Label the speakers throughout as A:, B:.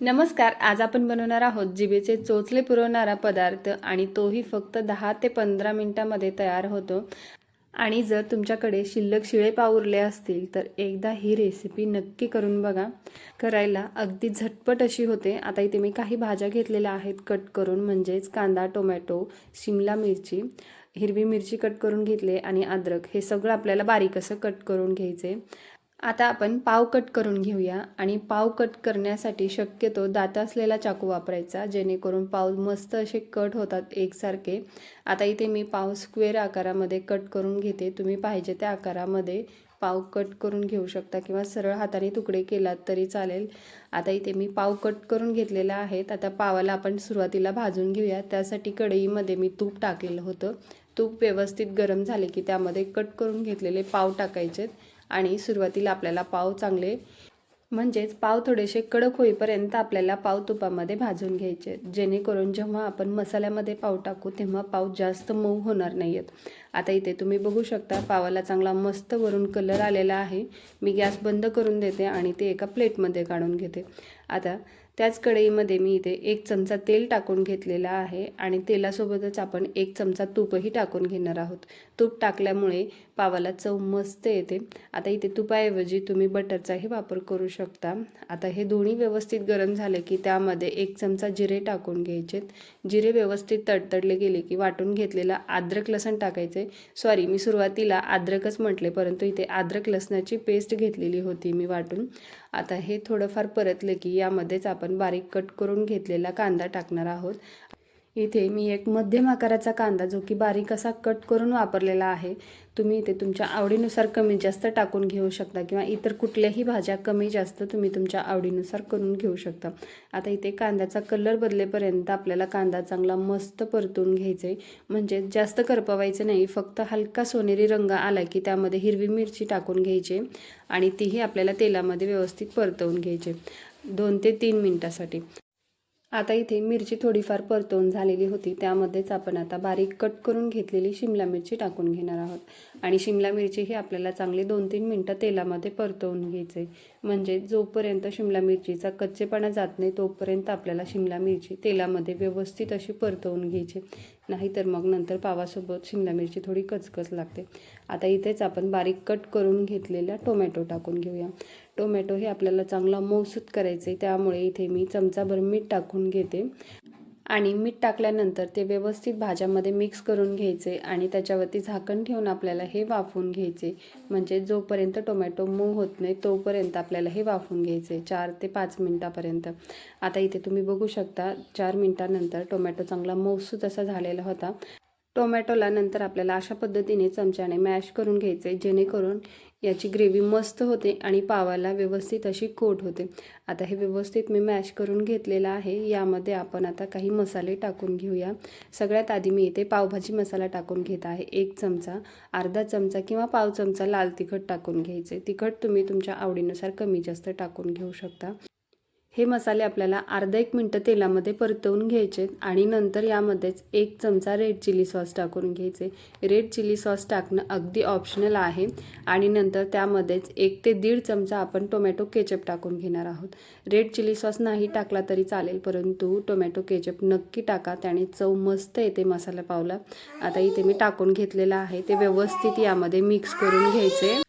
A: नमस्कार आज आपण बनवणार आहोत जिभेचे चोचले पुरवणारा पदार्थ आणि तोही फक्त दहा ते पंधरा मिनटामध्ये तयार होतो. आणि जर तुमच्याकडे शिल्लक शिळे पावरले असतील तर एकदा ही रेसिपी नक्की करून बघा. करायला अगदी झटपट अशी होते. आता इथे मी काही भाज्या घेतलेल्या आहेत कट करून म्हणजेच कांदा टोमॅटो शिमला मिरची हिरवी मिरची कट करून घेतले आणि अद्रक. हे सगळं आपल्याला बारीक असं कट करून घ्यायचे. आता आपण पाव कट करून घेऊया आणि पाव कट करण्यासाठी शक्यतो दात असलेला चाकू वापरायचा जेणेकरून पाव मस्त असे कट होतात एकसारखे. आता इथे मी पाव स्क्वेअर आकारामध्ये कट करून घेते. तुम्ही पाहिजे त्या आकारामध्ये पाव कट करून घेऊ शकता किंवा सरळ हाताने तुकडे केलात तरी चालेल. आता इथे मी पाव कट करून घेतलेला आहेत. आता पावाला आपण सुरुवातीला भाजून घेऊया. त्यासाठी कढईमध्ये मी तूप टाकलेलं होतं. तूप व्यवस्थित गरम झाले की त्यामध्ये कट करून घेतलेले पाव टाकायचे आणि सुरुवातीला आपल्याला पाव चांगले म्हणजेच पाव थोडेसे कडक होईपर्यंत आपल्याला पाव तुपामध्ये भाजून घ्यायचे. जेणेकरून जेव्हा आपण मसाल्यामध्ये पाव टाकू तेव्हा पाव जास्त मऊ होणार नाही आहेत आता इथे तुम्ही बघू शकता पावाला चांगला मस्त वरून कलर आलेला आहे. मी गॅस बंद करून देते आणि ते एका प्लेटमध्ये काढून घेते. आता त्याच कढईमध्ये मी इथे एक चमचा तेल टाकून घेतलेला आहे आणि तेलासोबतच आपण एक चमचा तूपही टाकून घेणार आहोत. तूप टाकल्यामुळे पावाला चव मस्त येते. आता इथे तुपाऐवजी तुम्ही बटरचाही वापर करू शकता. आता हे दोन्ही व्यवस्थित गरम झाले की त्यामध्ये एक चमचा जिरे टाकून घ्यायचेत. जिरे व्यवस्थित तडतडले गेले की वाटून घेतलेला आद्रक लसण टाकायचे. सॉरी मी सुरुवातीला अद्रकच म्हटले परंतु इथे आद्रक लसणाची पेस्ट घेतलेली होती मी वाटून. आता हे थोडंफार परतलं की यामध्येच आपण आपण बारीक कट करून घेतलेला कांदा टाकणार आहोत. इथे मी एक मध्यम आकाराचा कांदा जो की बारीक असा कट करून वापरलेला आहे तुम्ही इथे तुमच्या आवडीनुसार कमी जास्त टाकून घेऊ शकता किंवा इतर कुठल्याही भाज्या कमी जास्त तुम्ही तुमच्या आवडीनुसार करून घेऊ शकता. आता इथे कांद्याचा कलर बदलेपर्यंत आपल्याला कांदा चांगला मस्त परतून घ्यायचा आहे म्हणजे जास्त करपवायचं नाही फक्त हलका सोनेरी रंग आला की त्यामध्ये हिरवी मिरची टाकून घ्यायची आणि तीही आपल्याला तेलामध्ये व्यवस्थित परतवून घ्यायचे. दोन ते तीन मिनटासाठी. आता इथे मिरची थोडीफार परतवून झालेली होती. त्यामध्येच आपण आता बारीक कट करून घेतलेली शिमला मिरची टाकून घेणार आहोत. आणि शिमला मिरची ही आपल्याला चांगली दोन तीन मिनटं तेलामध्ये परतवून घ्यायचे. म्हणजे जोपर्यंत शिमला मिरचीचा कच्चेपणा जात नाही तोपर्यंत आपल्याला शिमला मिरची तेलामध्ये व्यवस्थित अशी परतवून घ्यायची. नाहीतर मग नंतर पावासोबत शिमला मिरची थोडी कचकच लागते. आता इथेच आपण बारीक कट करून घेतलेला टोमॅटो टाकून घेऊया. टोमॅटो हे आपल्याला चांगला मौसूत करायचे त्यामुळे इथे मी चमचाभर मीठ टाकून घेते. आणि मीठ टाकल्यानंतर ते व्यवस्थित भाज्यामध्ये मिक्स करून घ्यायचे आणि त्याच्यावरती झाकण ठेवून आपल्याला हे वाफवून घ्यायचे. म्हणजे जोपर्यंत टोमॅटो मऊ होत नाही तोपर्यंत आपल्याला हे वाफवून घ्यायचे चार ते पाच मिनटापर्यंत. आता इथे तुम्ही बघू शकता चार मिनटानंतर टोमॅटो चांगला मऊसूत असा झालेला होता. टोमॅटोला नंतर आपल्याला अशा पद्धतीने चमच्याने मॅश करून घ्यायचे जेणेकरून याची ग्रेव्ही मस्त होते आणि पावाला व्यवस्थित अशी कोट होते. आता हे व्यवस्थित मी मॅश करून घेतलेलं आहे. यामध्ये आपण आता काही मसाले टाकून घेऊया. सगळ्यात आधी मी इथे पावभाजी मसाला टाकून घेत आहे. एक चमचा अर्धा चमचा किंवा पाव चमचा लाल तिखट टाकून घ्यायचे. तिखट तुम्ही तुमच्या आवडीनुसार कमी जास्त टाकून घेऊ शकता. हे मसाले आपल्याला अर्धा एक मिनटं तेलामध्ये परतवून घ्यायचे आणि नंतर यामध्येच एक चमचा रेड चिली सॉस टाकून घ्यायचे. रेड चिली सॉस टाकणं अगदी ऑप्शनल आहे आणि नंतर त्यामध्येच एक ते दीड चमचा आपण टोमॅटो केचप टाकून घेणार आहोत. रेड चिली सॉस नाही टाकला तरी चालेल परंतु टोमॅटो केचप नक्की टाका. त्याने चव मस्त येते मसाला पावला. आता इथे मी टाकून घेतलेलं आहे. ते व्यवस्थित यामध्ये मिक्स करून घ्यायचे.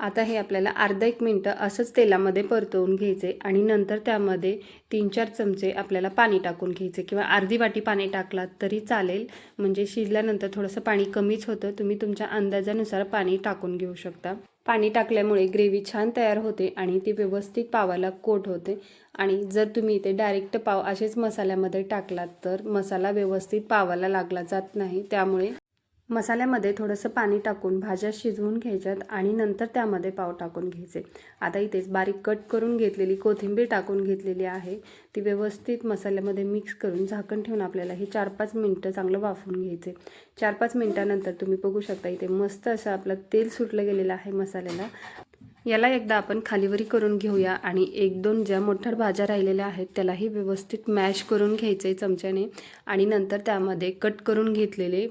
A: आता हे आपल्याला अर्धा एक मिनटं असंच तेलामध्ये परतवून घ्यायचे आणि नंतर त्यामध्ये तीन चार चमचे आपल्याला पाणी टाकून घ्यायचे. किंवा अर्धी वाटी पाणी टाकलात तरी चालेल. म्हणजे शिजल्यानंतर थोडंसं पाणी कमीच होतं. तुम्ही तुमच्या अंदाजानुसार पाणी टाकून घेऊ शकता. पाणी टाकल्यामुळे ग्रेव्ही छान तयार होते आणि ती व्यवस्थित पावाला कोट होते. आणि जर तुम्ही इथे डायरेक्ट पाव असेच मसाल्यामध्ये टाकलात तर मसाला व्यवस्थित पावाला लागला जात नाही. त्यामुळे मसाल्यामध्ये थोडंसं पाणी टाकून भाज्या शिजवून घ्यायच्यात आणि नंतर त्यामध्ये पाव टाकून घ्यायचे. आता इथेच बारीक कट करून घेतलेली कोथिंबीर टाकून घेतलेली आहे. ती व्यवस्थित मसाल्यामध्ये मिक्स करून झाकण ठेवून आपल्याला हे चार पाच मिनटं चांगलं वाफवून घ्यायचे. चार पाच मिनटानंतर तुम्ही बघू शकता इथे मस्त असं आपलं तेल सुटलं गेलेलं आहे मसाल्याला. याला एकदा आपण खालीवरी करून घेऊया आणि एक दोन ज्या मोठ्या भाज्या राहिलेल्या आहेत त्यालाही व्यवस्थित मॅश करून घ्यायचे चमच्याने आणि नंतर त्यामध्ये कट करून घेतलेले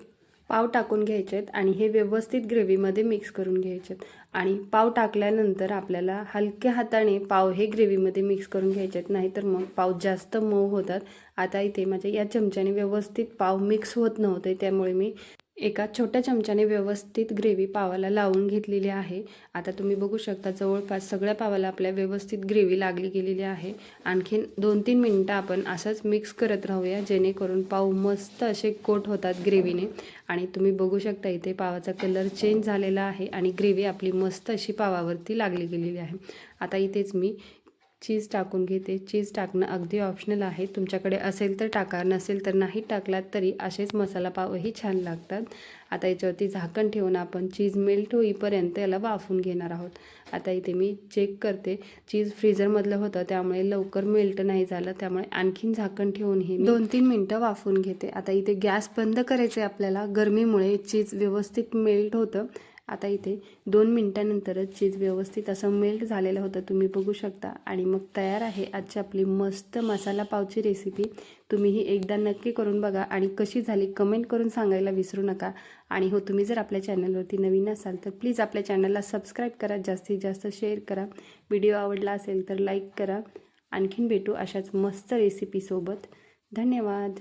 A: पाव टाकून घ्यायचेत आणि हे व्यवस्थित ग्रेव्हीमध्ये मिक्स करून घ्यायचेत. आणि पाव टाकल्यानंतर आपल्याला हलक्या हाताने पाव हे ग्रेव्हीमध्ये मिक्स करून घ्यायचेत. नाहीतर मग पाव जास्त मऊ होतात. आता इथे माझ्या या चमच्याने व्यवस्थित पाव मिक्स होत नव्हते त्यामुळे मी एका छोट्या चमच्याने व्यवस्थित ग्रेव्ही पावाला लावून घेतलेली आहे. आता तुम्ही बघू शकता जवळपास सगळ्या पावाला आपल्या व्यवस्थित ग्रेव्ही लागली गेलेली आहे. आणखीन दोन तीन मिनटं आपण असंच मिक्स करत राहूया जेणेकरून पाव मस्त असे कोट होतात ग्रेव्हीने आणि तुम्ही बघू शकता इथे पावाचा कलर चेंज झालेला आहे आणि ग्रेव्ही आपली मस्त अशी पावावरती लागली गेलेली आहे. आता इथेच मी चीज टाकून घेते. चीज टाकणं अगदी ऑप्शनल आहे. तुमच्याकडे असेल तर टाका नसेल तर नाही टाकलात तरी असेच मसाला पावही छान लागतात. आता याच्यावरती झाकण ठेवून आपण चीज मेल्ट होईपर्यंत याला वाफून घेणार आहोत. आता इथे मी चेक करते. चीज फ्रीजरमधलं होतं त्यामुळे लवकर मेल्ट नाही झालं. त्यामुळे आणखीन झाकण ठेवूनही दोन तीन मिनटं वाफून घेते. आता इथे गॅस बंद करायचे आपल्याला. गरमीमुळे चीज व्यवस्थित मेल्ट होतं. आता इथे दोन मिनटानंतरच चीज व्यवस्थित असं मेल्ट झालेलं होतं. तुम्ही बघू शकता. आणि मग तयार आहे आजची आपली मस्त मसाला पावची रेसिपी तुम्हीही एकदा नक्की करून बघा आणि कशी झाली कमेंट करून सांगायला विसरू नका. आणि हो तुम्ही जर आपल्या चॅनलवरती नवीन असाल तर प्लीज आपल्या चॅनलला सबस्क्राईब करा. जास्तीत जास्त शेअर करा. व्हिडिओ आवडला असेल तर लाईक करा. आणखीन भेटू अशाच मस्त रेसिपीसोबत धन्यवाद.